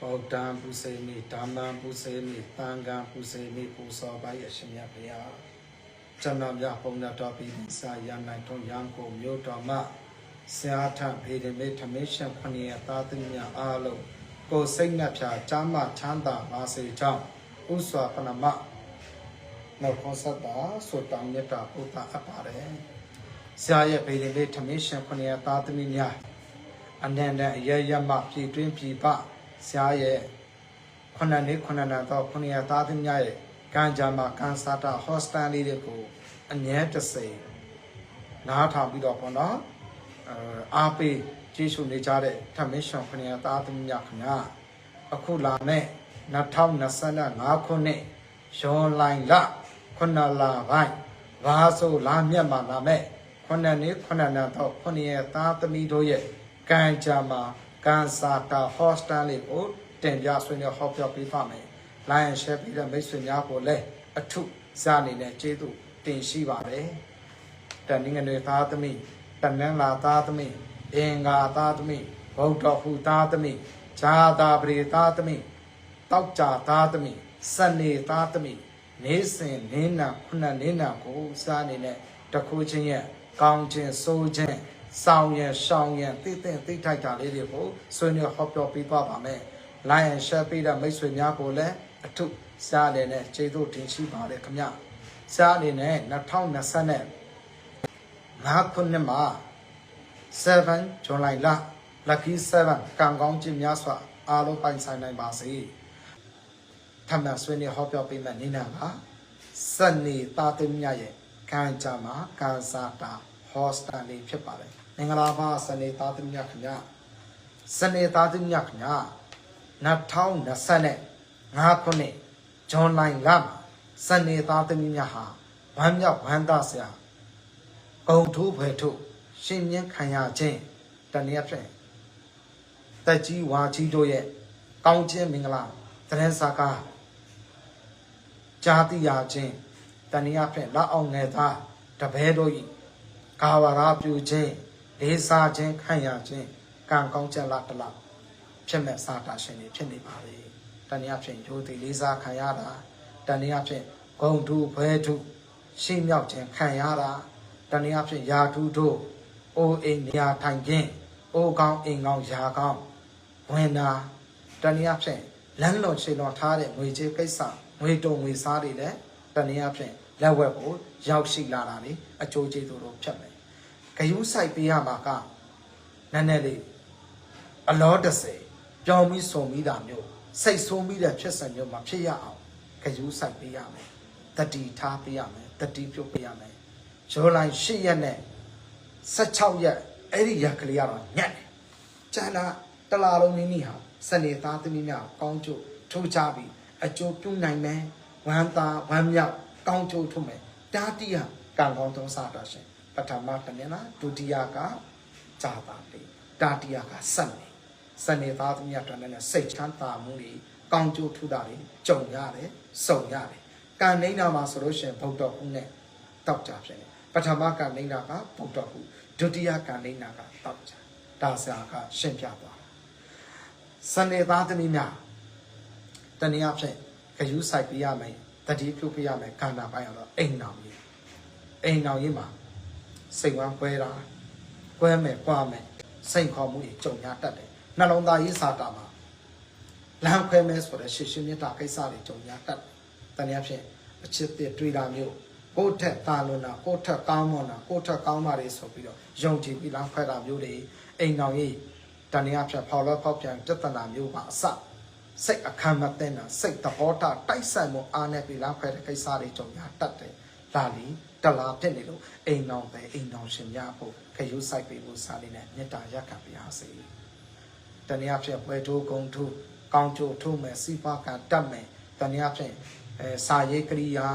ဗုဒ္ဓံပုစေမိဓမ္မံပုစေမိသံဃံပုစေမိပူဇော်ပါရဲ့ရှင်မြတ်ဗျာကျွန်တော်မြတ်ပုံနာတော်ပြီးစာရနိုင်ထုံးရံကိုမြို့တော်မှဆရာထဖေဒမေထမေရှင်ခဏရသာသမီများအားလုံးကိုယ်စိတ်နှပြချမ်းမချမ်းသာပါစေကြောင်းဥစွာပနမနောက်ခေါ်ဆက်တာဆိုတောင်းမြတ်တာဘုရားအပ်ပါတယ်ဆရာရဲ့ဖေဒမေထမေရှင်ခဏရသာသမီများအနန္တအရရမပြည်တွင်းပြည်ပ ဆရာရဲ့ခုနှစ်နှစ်ခုနှစ်နှစ်တော့ခုနှစ်ရသားသမီးများရဲ့ကံကြမ္မာကန်စာတာဟော့စတန်လေးတွေကိုအငြဲတစိမ်နားထောင်ပြီးတော့ပေါ့နော်အဲအားပေးကျေးဇူးနေကြတဲ့ထမင်းရှင်ခုနှစ်ရသားသမီးများခင်ဗျာအခုလာမဲ့2025ခုနှစ်ရွန်လိုင်လခုနှစ်လပိုင်းဘာဆိုလာမြတ်မှာလာမဲ့ခုနှစ်နှစ်ခုနှစ်နှစ်တော့ခုနှစ်ရသားသမီးတို့ရဲ့ကံကြမ္မာ ကန်စာတာဟော့စတန်လေးကိုတင်ပြဆွေးနွေးဟောပြောပေးပါမယ်။ Line and share ပြီးတဲ့မိတ်ဆွေများကိုလည်းအထုစအနေနဲ့ကျေးဇူးတင်ရှိပါတယ်။တန်ငငွေသားသမီးတနင်္လာသားသမီးအင်္ဂါသားသမီးဗုဒ္ဓဟူသားသမီးဇာတာပရိသားသမီးတောက်ကြသားသမီးစနေသားသမီးနေစဉ်နင်းနာခုနှစ်နင်းနာကိုစားအနေနဲ့တခုချင်းရဲ့ကောင်းခြင်းစိုးခြင်း ဆောင်ရန်ရှောင်းရန်သိသိသိထိုက်တာလေးတွေကိုဆွေးနွေးဟောပြောပေးသွားပါမယ်။ Line and share ပေးတဲ့မိတ်ဆွေများကိုလည်းအထုစားတယ်နဲ့ကျေးဇူးတင်ရှိပါတယ်ခင်ဗျ။စားအနေနဲ့2020နဲ့5ခုနှစ်မှာ7ဇွန်လလ lucky 7ကံကောင်းခြင်းများစွာအားလုံးပိုင်ဆိုင်နိုင်ပါစေ။ထပ်မံဆွေးနွေးဟောပြောပေးမယ့်နေ့နာကစနေသားသမီးများရဲ့ကံကြမ္မာကံစားတာ ဟောစတန်လေးဖြစ်ပါတယ် မင်္ဂလာပါစနေသားသမီးများခင်ဗျာစနေသားသမီးများခင်ဗျာ2020နဲ့5ခုနှစ်ဇွန်လလမှာစနေသားသမီးများဟာဝမ်းမြောက်ဝမ်းသာစရာဂုံထိုးဖွယ်ထုတ်ရှင်မြင်းခံရခြင်းတနည်းအားဖြင့်တက်ကြီးဝါကြီးတို့ရဲ့ကောင်းခြင်းမင်္ဂလာသတင်းစာကားကြားသိရခြင်းတနည်းအားဖြင့်လက်အောင်ငယ်သားတပည့်တို့၏ကာဝရပြုခြင်း လေးစားခြင်းခံရခြင်းကံကောင်းချက်လားတလားဖြစ်မဲ့စာတာရှင်တွေဖြစ်နေပါလေတနည်းအားဖြင့်ရိုသေလေးစားခံရတာတနည်းအားဖြင့်ဂုံထုဘဲထုရှင်းမြောက်ခြင်းခံရတာတနည်းအားဖြင့်ယာထုတို့အိုးအိမ်နေရာထိုင်ခြင်းအိုးကောင်းအိမ်ကောင်းယာကောင်းဝင်တာတနည်းအားဖြင့်လမ်းလွန်ခြေလွန်ထားတဲ့ငွေကြေးကိစ္စငွေတုံငွေစားတွေလည်းတနည်းအားဖြင့်လက်ဝက်ကိုရောက်ရှိလာတာလေအကျိုးကျေးဇူးတို့ဖြစ်မယ် ဂယုဆိုင်ပေးရမှာကနည်းနည်းလေးအလောတစေပြောင်းပြီးစုံပြီးတာမျိုးစိတ်ဆိုးပြီးတဲ့ဖြစ်စဉ်မျိုးမှာဖြစ်ရအောင်ဂယုဆိုင်ပေးရမယ်တတိထားပေးရမယ်တတိပြုတ်ပေးရမယ်ရောလိုင်း၈ရက်နဲ့16ရက်အဲ့ဒီရက်ကလေးကတော့ညက်တယ်ကျန်တာတလာလုံးမိမိဟာစနေသားသမီးများကောင်းကျိုးထိုးချပြီးအကျိုးပြုနိုင်မယ်ဝမ်းသာဝမ်းမြောက်ကောင်းကျိုးထိုးမယ်တာတိယကံကောင်းသုံးစားတာရှင် ပထမတမျက်နှာဒုတိယကဇာတာတိတာတိယကစက်နေစက်နေသားသမီးတော်နဲ့စိတ်ချမ်းသာမှုတွေကောင်းကျိုးထူတာတွေကြုံရတယ်စုံရတယ်ကံနေနာမှာဆိုလို့ရှိရင်ဗုဒ္ဓဟူနဲ့တောက်ကြဖြစ်နေပထမကံနေနာကဗုဒ္ဓဟူဒုတိယကံနေနာကတောက်ကြဒါဆရာကရှင်းပြသွားစနေသားသမီးများတနည်းအားဖြင့်ဂယုစိုက်ပြရမယ်တတိပြုပြရမယ်ကန္တာပိုင်းတော့အိမ်တော်ကြီးအိမ်တော်ကြီးမှာ စိတ်ဝမ်းကွဲတာကွဲမယ်ကွာမယ်စိတ်ခေါ်မှုတွေကြုံရတတ်တယ်နှလုံးသားရေးစာတာမှာလမ်းခွဲမယ်ဆိုတဲ့ရှေ့ရှင်းမြတ်တာကိစ္စတွေကြုံရတတ်တယ်တနည်းအားဖြင့်အချစ်တွေတွေ့တာမျိုးကိုယ့်ထက်တာလွန်တာကိုယ့်ထက်ကောင်းမွန်တာကိုယ့်ထက်ကောင်းတာတွေဆိုပြီးတော့ယုံကြည်ပြီးလမ်းခွဲတာမျိုးတွေအိမ်တော်ရေးတနည်းအားဖြင့်ဖော်လို့ဖောက်ပြန်ပြဿနာမျိုးပါအစစိတ်အခမ်းမသိတာစိတ်သဘောထားတိုက်ဆိုင်မှုအားနဲ့ပြီးလမ်းခွဲတဲ့ကိစ္စတွေကြုံရတတ်တယ်ဒါလီ တလာဖြစ်နေလို့အိမ်တော်ပဲအိမ်တော်ရှင်များဖို့ခရုစိုက်ပေးဖို့စာလေးနဲ့မေတ္တာရက်ခံပါရစေ။တနည်းအားဖြင့်ပွဲထိုးဂုံထိုးကောင်းကျိုးထိုးမယ်စီးပွားကတတ်မယ်တနည်းအားဖြင့်အဲစာရေးကရိယာ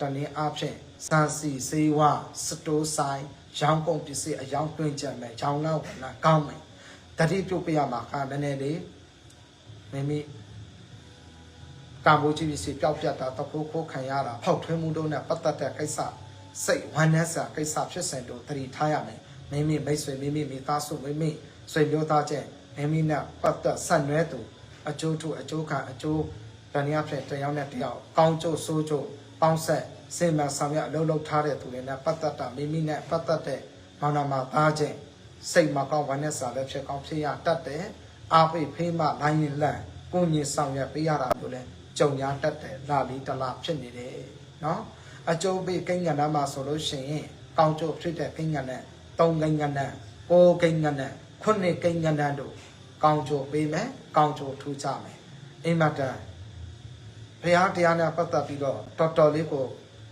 တနည်းအားဖြင့်စံစီစေဝစတိုးဆိုင်ရောင်းကုန်ပစ္စည်းအယောင်တွင်ကြမယ်ရောင်းလောက်လာကောင်းမယ်တတိပြုတ်ပြရမှာကနည်းနည်းလေးမိမိကံမိုးကြီးပစ္စည်းပျောက်ပြတ်တာတခိုးခိုးခံရတာဖောက်ထွင်းမှုတို့နဲ့ပတ်သက်တဲ့ကိစ္စ စိတ်ဝမ်းနည်းစရာကိစ္စဖြစ်စဉ်တို့သတိထားရမယ်မိမိမိတ်ဆွေမိမိမိသားစုမိမိဆွေမျိုးသားချင်းမိမိနဲ့ပတ်သက်ဆက်နွဲသူအကျိုးထုအကျိုးခံအကျိုးတဏှာဖြင့်တစ်ယောက်နဲ့တစ်ယောက်ကောင်းကျိုးဆိုးကျိုးပေါင်းဆက်စေမံဆောင်ရွက်အလုပ်လုပ်ထားတဲ့သူတွေနဲ့ပတ်သက်တာမိမိနဲ့ပတ်သက်တဲ့မောင်နှမသားချင်းစိတ်မကောင်းဝမ်းနဲ့စာလည်းဖြစ်ကောင်းဖြစ်ရတတ်တယ်အားပိတ်ဖေးမလိုင်းရင်လန့်ကိုညင်ဆောင်ရွက်ပေးရတာမျိုးလဲကြုံရတတ်တယ်လာလီတလာဖြစ်နေတယ်နော် အကျိုးပေးကိန်းကဏ္ဍမှာဆိုလို့ရှိရင်ကောင်းကျိုးဖြစ်တဲ့ကိန်းကဏ္ဍနဲ့သုံးကိန်းကဏ္ဍကိုကိန်းကဏ္ဍခုနှစ်ကိန်းကဏ္ဍတို့ကောင်းကျိုးပေးမယ်ကောင်းကျိုးထူးကြမယ်အိမ်မတန်ဘုရားတရားနဲ့ပတ်သက်ပြီးတော့တော်တော်လေးကို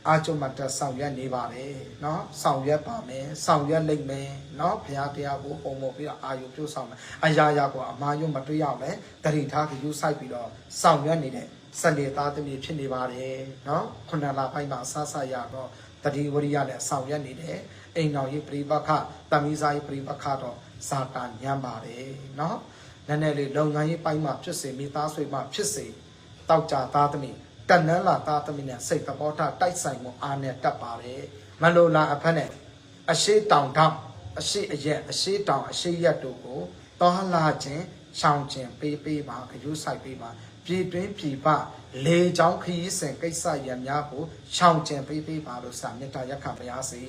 အာကျုံမတက်ဆောင်ရွက်နေပါတယ်เนาะဆောင်ရွက်ပါမယ်ဆောင်ရွက်လိမ့်မယ်เนาะဘုရားတရားကိုပုံပေါ်ပြီးတော့အာယုပြုဆောင်မယ်အရာရာကိုအမားယုံမတွေ့ရအောင်လဲတတိထားကြယူဆိုင်ပြီးတော့ဆောင်ရွက်နေတဲ့ ဆက်လေသားသမီးဖြစ်နေပါတယ်เนาะခုနလပိုင်းမှာအဆဆရတော့တတိဝရိယနဲ့ဆောင်ရွက်နေတဲ့အိမ်တော်ကြီးပြိပခတမိစားကြီးပြိပခတော့စာတန်ညံပါတယ်เนาะနည်းနည်းလေးလုပ်ငန်းရေးပိုင်းမှာဖြစ်စေမိသားစုမှာဖြစ်စေတောက်ကြသားသမီး တန်နန်းလာသားသမီးနဲ့စိတ်သဘောထားတိုက်ဆိုင်မှုအားနဲ့တက်ပါတယ်မလိုလားအဖက်နဲ့အရှိတောင်တောင်အရှိအရက်အရှိတောင်အရှိရက်တို့ကိုတောလာခြင်းရှောင်ခြင်းပေးပေးပါခရုစိုက်ပေးပါ ပြည်တွင်းပြည်ပလေချောင်းခရီးစဉ်ကိစ္စရများကိုရှောင်ခြင်းပေးပေးပါလို့စာမေတ္တာရက်ခပါရစေ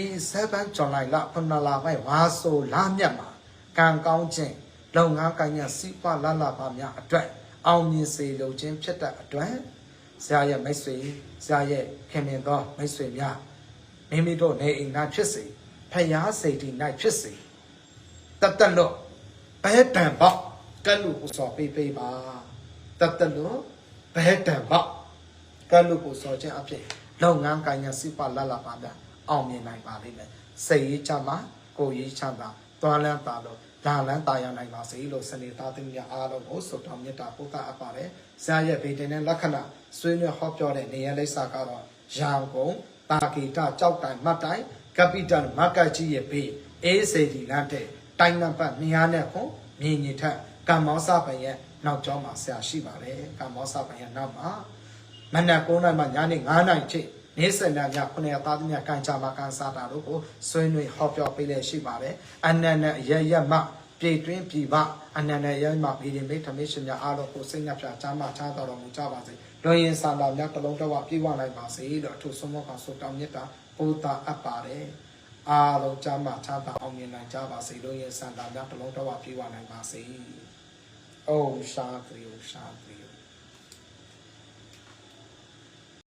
ဤ7ဇွန်လလဖနလာပိုင်ဝါဆိုလာမြတ်မှာကံကောင်းခြင်းလုပ်ငန်းကိုင်ရစီးပွားလလပါများအတွက်အောင်မြင်စေလိုခြင်းဖြစ်တဲ့အတွက်ဆရာရဲ့မိတ်ဆွေဆရာရဲ့ခင်မင်သောမိတ်ဆွေများမိမိတို့နေအိမ်၌ဖြစ်စေဖယားစိတ်ဒီ၌ဖြစ်စေတတ်တလို့ဘဲတံပေါ့ ကလူကိုစော်ပေးပေးပါတတ်တလို့ဘဲတံပေါ့ကလူကိုစော်ခြင်းအဖြစ်လုပ်ငန်းကိုင်ရစိပလလပါများအောင်မြင်နိုင်ပါလိမ့်မယ်စိတ်ရေးချမှာကိုယ်ရေးချမှာသွားလန်းပါလို့လာလန်းတာယာနိုင်ပါစေလို့စနေသားသမီးများအားလုံးကိုဆုတောင်းမေတ္တာပို့သအပ်ပါတယ်။ဇာရဲ့ဗေဒင်နဲ့လက္ခဏာဆွေးနွေးဟောပြောတဲ့နေရာလိပ်စာကတော့ရန်ကုန်တာဂီတကြောက်တိုင်မတ်တိုင်ကပီတန်မကတ်ကြီးရဲ့ဘေးအေးစေဒီလမ်းတဲ့တိုင်နံပါတ်200နဲ့ခုမြင်းညစ်ထက် ကမ္မောစပန်ရဲ့နောက်ကျောင်းမှာဆရာရှိပါတယ်။ကမ္မောစပန်ရဲ့နောက်မှာမနက်9:00နာရီမှညနေ9:00နာရီထိနေ့စံနာညခုနှစ်သားသမီးကန်ချာမကန်စားတာတို့ကိုဆွေးနွေးဟောပြောပေးလေရှိပါတယ်။အနန္တရရမပြည်တွင်းပြည်ပအနန္တရမဗီဒီမိတ်ထမေရှင်များအားလုံးကိုစိတ်နှပြချမ်းသာချမ်းသာတော်မူကြပါစေ။လွန်ရင်ဆန္ဒများတစ်လုံးတစ်ဝပြည့်ဝနိုင်ပါစေလို့အထူးဆုံးမကောင်ဆုတောင်းမြတ်တာပို့တာအပ်ပါတယ်။အားလုံးချမ်းသာချမ်းသာအောင်မြင်နိုင်ကြပါစေလို့ရင်ဆန္ဒများတစ်လုံးတစ်ဝပြည့်ဝနိုင်ပါစေ။ Oh, Shanti, Oh, Shanti.